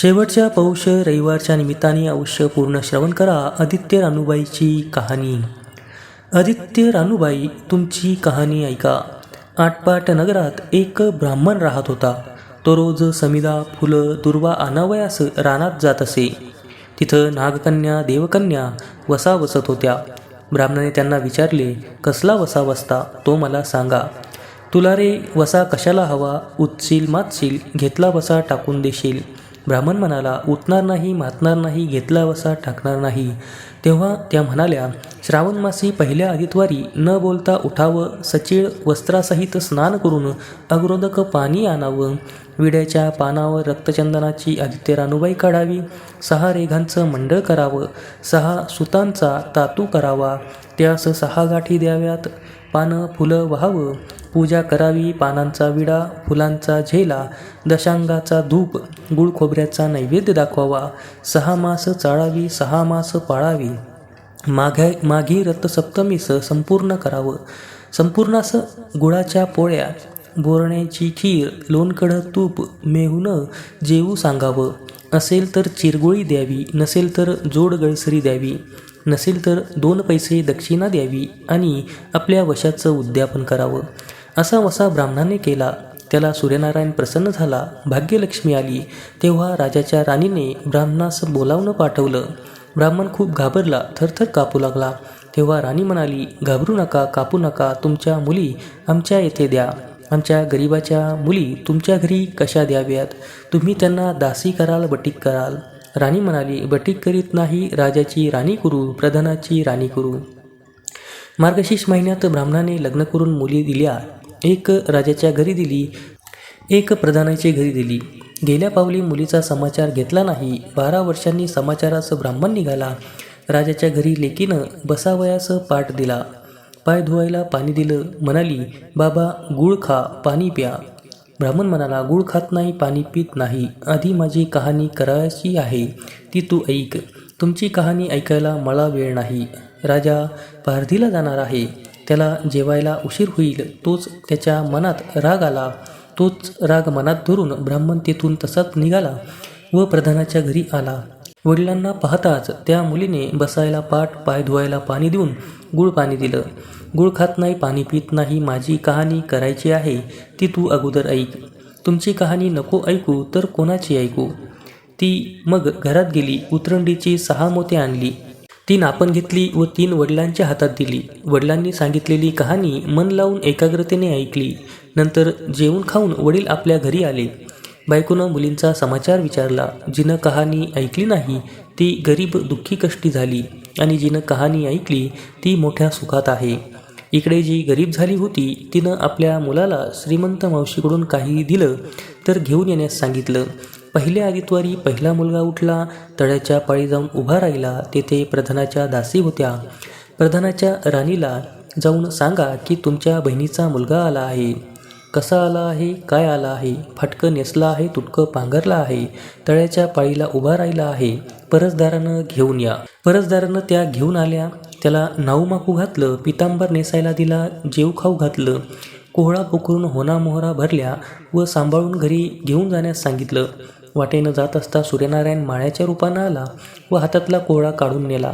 शेवटच्या पौष रविवारच्या निमित्ताने अवश्य पूर्ण श्रवण करा आदित्य रानूबाईची कहाणी. आदित्य रानूबाई तुमची कहाणी ऐका. आटपाट नगरात एक ब्राह्मण राहत होता. तो रोज समिदा फुलं दुर्वा आणावयास रानात जात असे. तिथं नागकन्या देवकन्या वसा वसत होत्या. ब्राह्मणाने त्यांना विचारले कसला वसा वसता तो मला सांगा. तुला रे वसा कशाला हवा? उचशील मातशील घेतला वसा टाकून देशील. ब्राह्मण म्हणाला उठणार नाही मातणार नाही घेतला वसा टाकणार नाही. तेव्हा त्या म्हणाल्या श्रावण मासी पहिल्या आदित्वारी न बोलता उठावं सचिळ वस्त्रासहित स्नान करून अग्रोदक पाणी आणावं विड्याच्या पानावर रक्तचंदनाची आदित्य रानुबाई काढावी सहा रेघांचं मंडळ करावं सहा सुतांचा तातू करावा त्यास सहा गाठी द्याव्यात पानं फुलं व्हावं. पूजा करावी पानांचा विडा फुलांचा झेला दशांगाचा धूप गुळ खोबऱ्याचा नैवेद्य दाखवावा. सहा मास चाळावी सहा मास पाळावी. माघ्या माघी रथसप्तमीस संपूर्ण करावं. संपूर्ण गुळाच्या पोळ्या बोरण्याची खीर लोणकडं तूप मेहून जेवू सांगावं. असेल तर चिरगोळी द्यावी नसेल तर जोड गळसरी द्यावी. नसेल तर दोन पैसे दक्षिणा द्यावी आणि आपल्या वशाचं उद्यापन करावं. असा वसा ब्राह्मणाने केला. त्याला सूर्यनारायण प्रसन्न झाला. भाग्यलक्ष्मी आली. तेव्हा राजाच्या राणीने ब्राह्मणास बोलावणं पाठवलं. ब्राह्मण खूप घाबरला. थरथर कापू लागला. तेव्हा राणी म्हणाली घाबरू नका कापू नका. तुमच्या मुली आमच्या येथे द्या. आमच्या गरिबाच्या मुली तुमच्या घरी कशा द्याव्यात? तुम्ही त्यांना दासी कराल बटीक कराल. राणी म्हणाली बटीक करीत नाही राजाची राणी करू प्रधानाची राणी करू. मार्गशीर्ष महिन्यात ब्राह्मणाने लग्न करून मुली दिल्या. एक राजाच्या घरी दिली एक प्रधानाच्या घरी दिली. गेल्या पावली मुलीचा समाचार घेतला नाही. बारा वर्षांनी समाचारास ब्राह्मण निघाला. राजाच्या घरी लेकीनं बसावयास पाठ दिला. पाय धुवायला पाणी दिलं. म्हणाली बाबा गुळ खा पाणी प्या. ब्राह्मण म्हणाला गुळ खात नाही पाणी पित नाही. आधी माझी कहाणी करायची आहे. ती तू ऐक. तुमची कहाणी ऐकायला मला वेळ नाही. राजा पारधीला जाणार आहे. त्याला जेवायला उशीर होईल. तोच त्याच्या मनात राग आला. तोच राग मनात धरून ब्राह्मण तेथून तसाच निघाला व प्रधानाच्या घरी आला. वडिलांना पाहताच त्या मुलीने बसायला पाठ पाय धुवायला पाणी देऊन गुळ पाणी दिलं. गुळ खात नाही पाणी पित नाही माझी कहाणी करायची आहे ती तू अगोदर ऐक. तुमची कहाणी नको ऐकू तर कोणाची ऐकू? ती मग घरात गेली उतरंडीची सहा मोते आणली. तीन आपण घेतली व तीन वडिलांच्या हातात दिली. वडिलांनी सांगितलेली कहाणी मन लावून एकाग्रतेने ऐकली. नंतर जेवून खाऊन वडील आपल्या घरी आले. बायकोनं मुलींचा समाचार विचारला. जिनं कहाणी ऐकली नाही ती गरीब दुःखी कष्टी झाली आणि जिनं कहाणी ऐकली ती मोठ्या सुखात आहे. इकडे जी गरीब झाली होती तिनं आपल्या मुलाला श्रीमंत मावशीकडून काही दिलं तर घेऊन येण्यास सांगितलं. पहिल्या आदित्वारी पहिला मुलगा उठला तळ्याच्या पाळी जाऊन उभा राहिला तेथे प्रधानाच्या दासी होत्या. प्रधानाच्या राणीला जाऊन सांगा की तुमच्या बहिणीचा मुलगा आला आहे. कसा आला आहे काय आला आहे फाटकं नेसला आहे तुटकं पांघरला आहे तळ्याच्या पाळीला उभा राहिला आहे परसदारानं घेऊन या. परसदारानं त्या घेऊन आल्या त्याला नाऊमाकू घातलं पितांबर नेसायला दिला जेव खाऊ घातलं कोहळा पोखरून होना मोहरा भरल्या व सांभाळून घरी घेऊन जाण्यास सांगितलं. वाटेनं जात असता सूर्यनारायण माळ्याच्या रूपानं आला व हातातला कोहळा काढून नेला.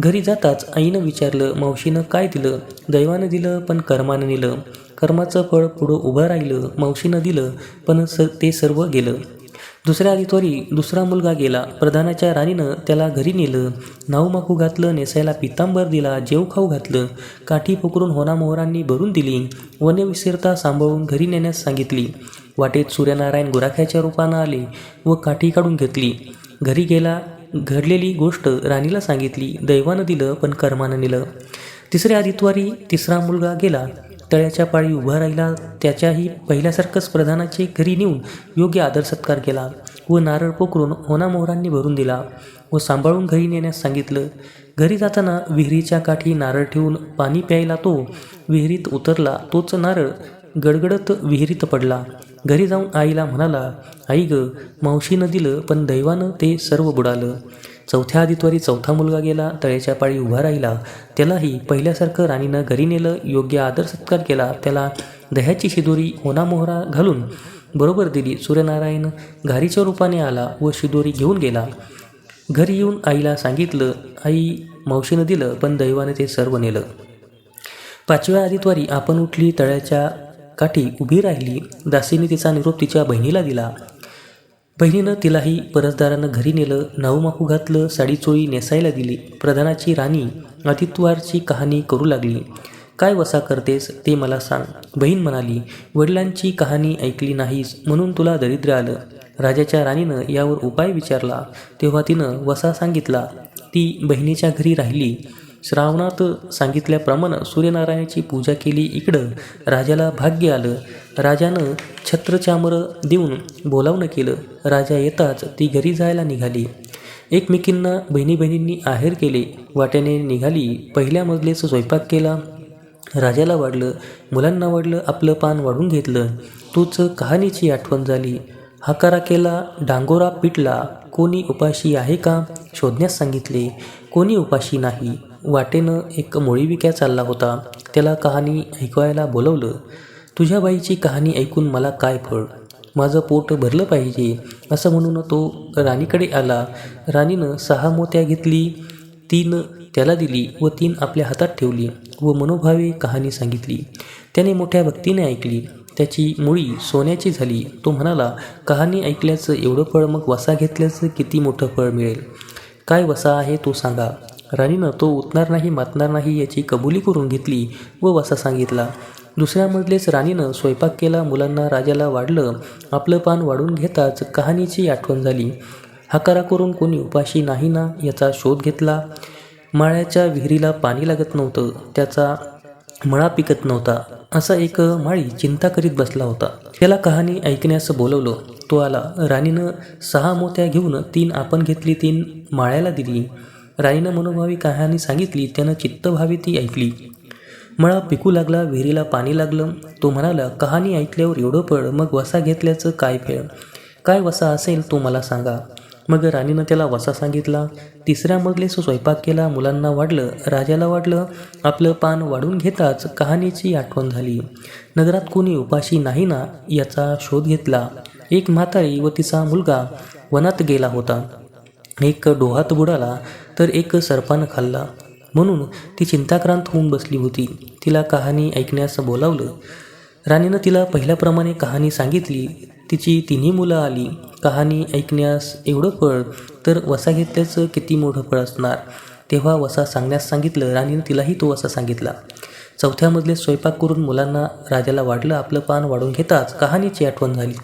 घरी जाताच आईनं विचारलं मावशीनं काय दिलं? दैवानं दिलं पण कर्मानं नेलं. कर्माचं फळ पुढं उभं राहिलं मावशीनं दिलं पण स ते सर्व गेलं. दुसऱ्या आदित्वारी दुसरा मुलगा गेला. प्रधानाच्या राणीनं त्याला घरी नेलं. नाऊ घातलं नेसायला पितांबर दिला जेव खाऊ घातलं. काठी पकडून होनामोहरांनी भरून दिली. वने विसरता सांभाळून घरी नेण्यास सांगितली. वाटेत सूर्यनारायण गुराख्याच्या रूपानं आले व काठी काढून घेतली. घरी गेला घडलेली गोष्ट राणीला सांगितली. दैवानं दिलं पण कर्मानं नेलं. तिसऱ्या आदित्वारी तिसरा मुलगा गेला. तळ्याच्या पाळी उभा राहिला. त्याच्याही पहिल्यासारखंच प्रधानाचे घरी नेऊन योग्य आदर सत्कार केला व नारळ पोकरून ओनामोहरांनी भरून दिला व सांभाळून घरी नेण्यास सांगितलं. घरी जाताना विहिरीच्या काठी नारळ ठेवून पाणी प्यायला तो विहिरीत उतरला. तोच नारळ गडगडत विहिरीत पडला. घरी जाऊन आईला म्हणाला आई ग मावशीनं दिलं पण दैवानं ते सर्व बुडालं. चौथ्या आदित्वारी चौथा मुलगा गेला तळ्याच्या पाळी उभा राहिला. त्यालाही पहिल्यासारखं राणीनं घरी नेलं योग्य आदर सत्कार केला. त्याला दह्याची शिदोरी होनामोहरा घालून बरोबर दिली. सूर्यनारायण घारीच्या रूपाने आला व शिदोरी घेऊन गेला. घरी येऊन आईला सांगितलं आई मावशीनं दिलं पण दैवाने ते सर्व नेलं. पाचव्या आदित्वारी आपण उठली तळ्याच्या काठी उभी राहिली. दासीने तिचा निरोप तिच्या बहिणीला दिला. बहिणीनं तिलाही परसदारानं घरी नेलं नाऊमाकू घातलं साडीचोळी नेसायला दिली. प्रधानाची राणी अतित्वारची कहाणी करू लागली. काय वसा करतेस ते मला सांग बहीण म्हणाली. वडिलांची कहाणी ऐकली नाहीस म्हणून तुला दरिद्र आलं. राजाच्या राणीनं यावर उपाय विचारला. तेव्हा तिनं वसा सांगितला. ती बहिणीच्या घरी राहिली. श्रावणात सांगितल्याप्रमाणे सूर्यनारायणाची पूजा केली इकडं. राजाला भाग्य आलं. राजानं छत्रचामर देऊन बोलावणं केलं. राजा येताच ती घरी जायला निघाली. एकमेकींना बहिणी बहिणींनी आहेर केले. वाट्याने निघाली. पहिल्या मजलेचं स्वयंपाक केला. राजाला वाढलं. मुलांना वाढलं. आपलं पान वाढून घेतलं. तूच कहाणीची आठवण झाली. हाकारा केला. डांगोरा पिटला. कोणी उपाशी आहे का? शोधण्यास सांगितले. कोणी उपाशी नाही. वाटेनं एक मोळीविक्या चालला होता. त्याला कहाणी ऐकवायला बोलवलं. तुझ्या बाईची कहाणी ऐकून मला काय फळ? माझं पोट भरलं पाहिजे असं म्हणून तो राणीकडे आला. राणीनं सहा मोत्या घेतली तीन त्याला दिली व तीन आपल्या हातात ठेवली व मनोभावे कहाणी सांगितली. त्याने मोठ्या भक्तीने ऐकली. त्याची मुळी सोन्याची झाली. तो म्हणाला कहाणी ऐकल्याचं एवढं फळ मग वसा घेतल्याचं किती मोठं फळ मिळेल? काय वसा आहे तो सांगा. राणीनं तो उठणार नाही मातणार नाही याची कबुली करून घेतली व वसा सांगितला. दुसऱ्या मजलेच राणीनं स्वयंपाक केला मुलांना राजाला वाढलं आपलं पान वाढून घेताच कहाणीची आठवण झाली. हकारा करून कोणी उपाशी नाही ना याचा शोध घेतला. माळ्याच्या विहिरीला पाणी लागत नव्हतं त्याचा मळा पिकत नव्हता. असा एक माळी चिंता करीत बसला होता. त्याला कहाणी ऐकण्यास बोलवलं. तो आला. राणीनं सहा मोत्या घेऊन तीन आपण घेतली तीन माळ्याला दिली. राणीनं मनोभावी कहाणी सांगितली त्यानं चित्तभावी ती ऐकली. मळा पिकू लागला विहिरीला पाणी लागलं. तो म्हणाला कहाणी ऐकल्यावर एवढं पड मग वसा घेतल्याचं काय फेळ? काय वसा असेल तो मला सांगा. मग राणीनं त्याला वसा सांगितला. तिसऱ्या मजलेस स्वयंपाक केला मुलांना वाढलं. राजाला वाढलं आपलं पान वाढून घेताच कहाणीची आठवण झाली. नगरात कोणी उपाशी नाही ना याचा शोध घेतला. एक म्हातारी व तिचा मुलगा वनात गेला होता. एक डोहात बुडाला तर एक सर्पानं खाल्ला. म्हणून ती चिंताक्रांत होऊन बसली होती. तिला कहाणी ऐकण्यास बोलावलं. राणीनं तिला पहिल्याप्रमाणे कहाणी सांगितली. तिची तिन्ही मुलं आली. कहाणी ऐकण्यास एवढं फळ तर वसा घेतल्याचं किती मोठं फळ असणार? तेव्हा वसा सांगण्यास सांगितलं राणीनं तिलाही तो वसा सांगितला. चौथ्या मजले स्वयंपाक करून मुलांना राजाला वाढलं आपलं पान वाढून घेताच कहाणीची आठवण झाली.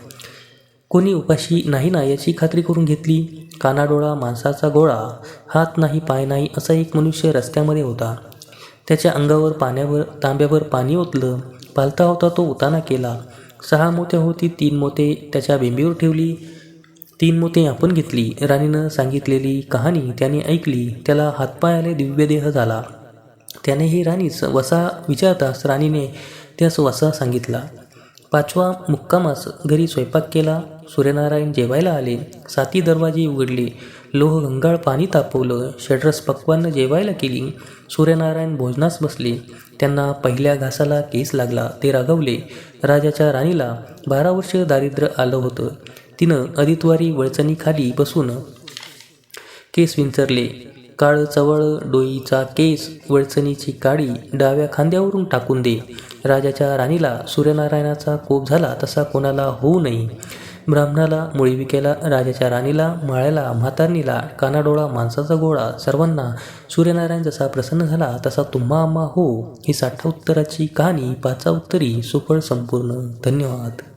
कोणी उपाशी नाही ना याची खात्री करून घेतली. कानाडोळा माणसाचा गोळा हात नाही पाय नाही असा एक मनुष्य रस्त्यामध्ये होता. त्याच्या अंगावर पाण्यावर तांब्यावर पाणी ओतलं. पालता होता तो उताना केला. सहा मोत्या होती तीन मोते त्याच्या बिंबीवर ठेवली. तीन मोते आपण घेतली. राणीनं सांगितलेली कहाणी त्याने ऐकली. त्याला हातपायाने दिव्यदेह झाला. त्याने ही राणीच वसा विचारताच राणीने त्यास वसा सांगितला. पाचवा मुक्कामास घरी स्वयंपाक केला. सूर्यनारायण जेवायला आले. साती दरवाजे उघडले. लोह गंगाळ पाणी तापवलं. षड्रस पक्वानं जेवायला केली. सूर्यनारायण भोजनास बसले. त्यांना पहिल्या घासाला केस लागला. ते रागवले. राजाच्या राणीला बारा वर्ष दारिद्र्य आलं होतं. तिनं अदितवारी वळचणीखाली बसून केस विंचरले. काळ चवळ डोईचा केस वळचणीची काळी डाव्या खांद्यावरून टाकून दे. राजाच्या राणीला सूर्यनारायणाचा कोप झाला तसा कोणाला होऊ नये. ब्राह्मणाला मुळी विकेला राजाच्या राणीला माळ्याला म्हातारणीला कानाडोळा माणसाचा गोळा सर्वांना सूर्यनारायण जसा प्रसन्न झाला तसा तुम्हा आम्हा हो. ही साठा उत्तराची कहाणी पाचा उत्तरी सुफळ संपूर्ण. धन्यवाद.